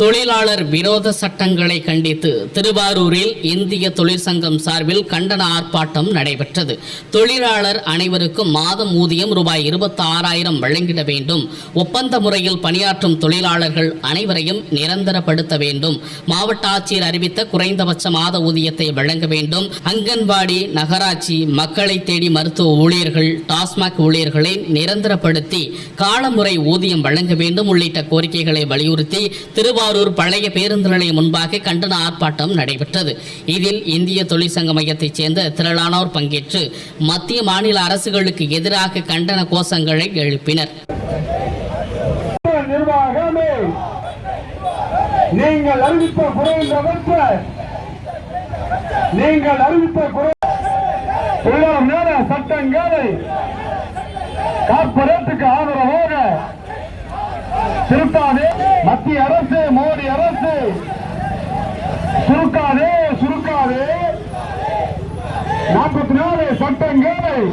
தொழிலாளர் விரோத சட்டங்களை கண்டித்து திருவாரூரில் இந்திய தொழிற்சங்கம் சார்பில் கண்டன ஆர்ப்பாட்டம் நடைபெற்றது. தொழிலாளர் அனைவருக்கும் மாதம் ஊதியம் ரூபாய் இருபத்தி ஆறாயிரம் வழங்கிட வேண்டும். ஒப்பந்த முறையில் பணியாற்றும் தொழிலாளர்கள் அனைவரையும் நிரந்தரப்படுத்த வேண்டும். மாவட்ட ஆட்சியர் அறிவித்த குறைந்தபட்ச மாத ஊதியத்தை வழங்க வேண்டும். அங்கன்வாடி நகராட்சி மக்களை தேடி மருத்துவ ஊழியர்கள் டாஸ்மாக் ஊழியர்களை நிரந்தரப்படுத்தி காலமுறை ஊதியம் வழங்க வேண்டும் உள்ளிட்ட கோரிக்கைகளை வலியுறுத்தி திருவாரூர் திருவாரூர் பழைய பேருந்து நிலையம் முன்பாக கண்டன ஆர்ப்பாட்டம் நடைபெற்றது. இதில் இந்திய தொழிற்சங்க மையத்தைச் சேர்ந்த திரளானோர் பங்கேற்று மத்திய மாநில அரசுகளுக்கு எதிராக கண்டன கோஷங்களை எழுப்பினர். நீங்கள் அறிவித்த குறைந்தவற்ற நீங்கள் அறிவித்த குறை நேர சட்டங்களை கார்பரேட்டுக்கு ஆதரவாக திருத்தாதே. மத்திய அரசு மோடி அரசு. சுருக்காதே சுருக்காதே. நாற்பத்தி நாலு சட்டங்கள்.